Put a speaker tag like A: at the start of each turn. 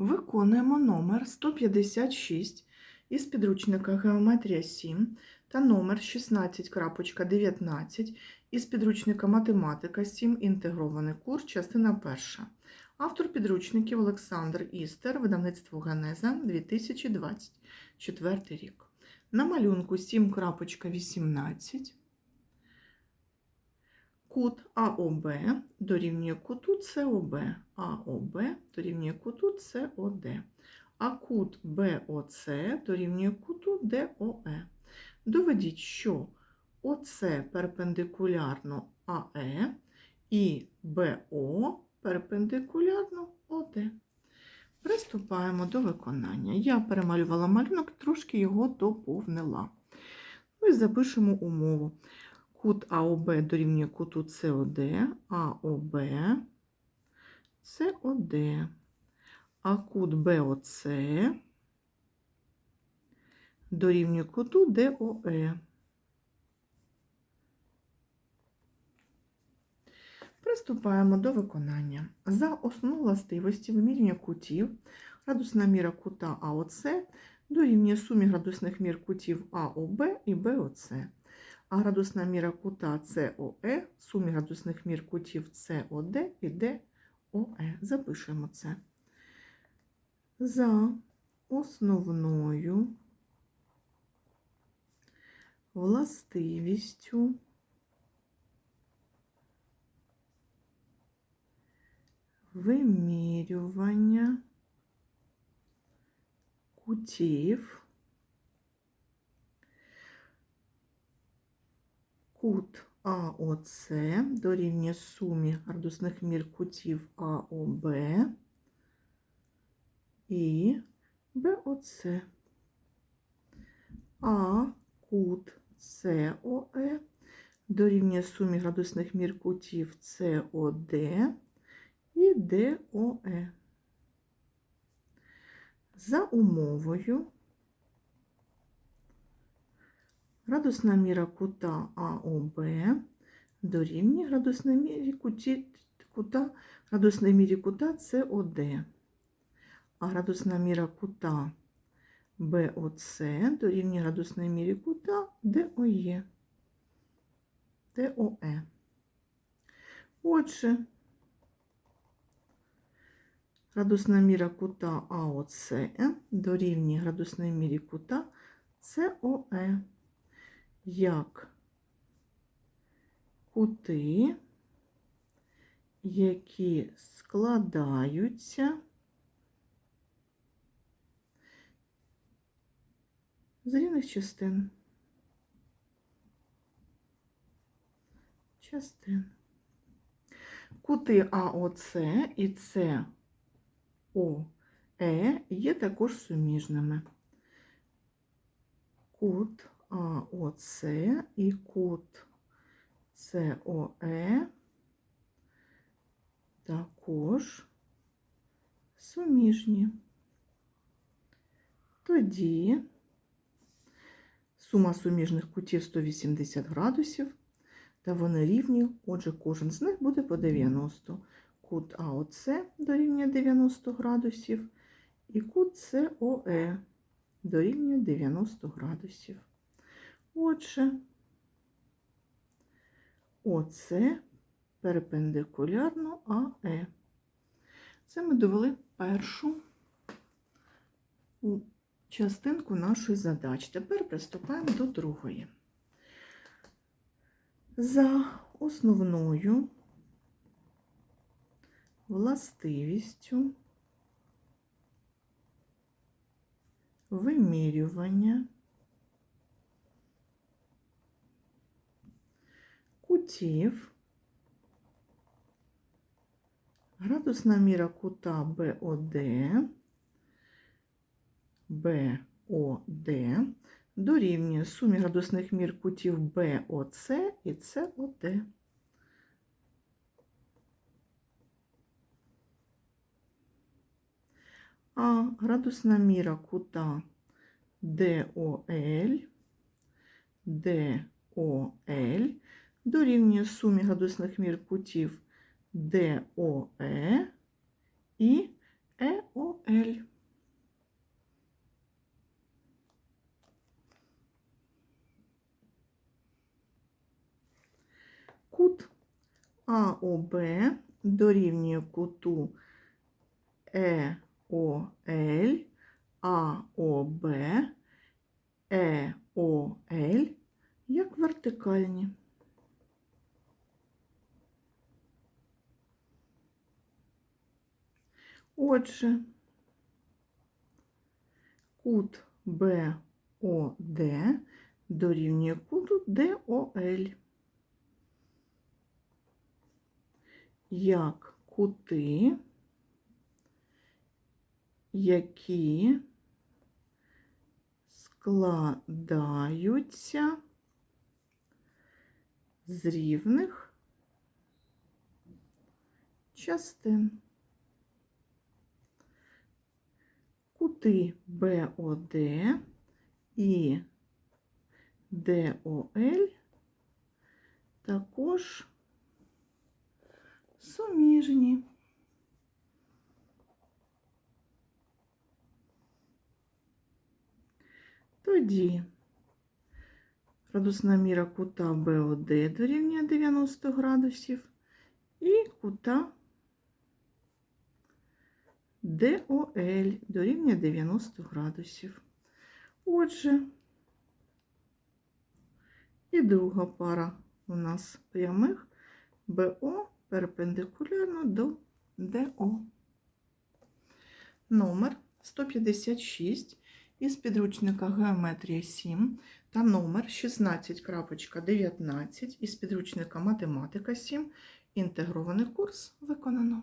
A: Виконуємо номер 156 із підручника Геометрія 7 та номер 16.19 із підручника Математика 7. Інтегрований курс, частина перша. Автор підручників Олександр Істер, видавництво Генеза 2024 рік. На малюнку 7.18 Кут АОБ дорівнює куту СОБ, АОБ дорівнює куту СОД, а кут БОЦ дорівнює куту ДОЕ. Доведіть, що ОЦ перпендикулярно АЕ і БО перпендикулярно ОД. Приступаємо до виконання. Я перемалювала малюнок, трошки його доповнила. І запишемо умову. Кут АОБ дорівнює куту СОД, АОБ, СОД, а кут БОЦ дорівнює куту ДОЕ. Приступаємо до виконання. За основну властивості вимірювання кутів градусна міра кута АОЦ дорівнює сумі градусних мір кутів АОБ і БОЦ а градусна міра кута СОЕ, сумі градусних мір кутів СОД і ДОЕ. Запишемо це. За основною властивістю вимірювання кутів Кут АОЦ дорівнює сумі градусних мір кутів АОБ і БОЦ. А кут СОЕ дорівнює сумі градусних мір кутів СОД і ДОЕ. За умовою Градусна міра кута АОБ дорівнює градусній мірі куті, кута, градусній мірі кута СОД, а градусна міра кута БОЦ дорівнює градусній мірі кута ДОЕ. ДОЕ. Отже, градусна міра кута АОЦ дорівнює градусній мірі кута СОЕ як кути, які складаються з рівних частин. Частин. Кути АОЦ і СОЕ є також суміжними. Кут АОЦ і кут СОЕ також суміжні. Тоді сума суміжних кутів 180 градусів, та вони рівні, отже, кожен з них буде по 90. Кут АОЦ дорівнює 90 градусів, і кут СОЕ дорівнює 90 градусів. Отже, оце перпендикулярно АЕ. Це ми довели першу частинку нашої задачі. Тепер приступаємо до другої. За основною властивістю вимірювання кутів. Градусна міра кута БОД, БОД дорівнює сумі градусних мір кутів БОЦ і СОД. А градусна міра кута ДОЛ, ДОЛ дорівнює сумі градусних мір кутів DOE е і е EOL. Кут АОБ дорівнює куту ЕОЛ, АОБ, ЕОЛ як вертикальні. Отже, кут БОД дорівнює куту ДОЛ. Як кути, які складаються з рівних частин. Кути БОД і ДОЛ також суміжні. Тоді градусна міра кута БОД дорівнює 90 градусів і кута ДОЛ дорівнює 90 градусів. Отже, і друга пара у нас прямих БО перпендикулярно до ДО. Номер 156 із підручника Геометрія 7 та номер 16.19 із підручника Математика 7. Інтегрований курс виконано.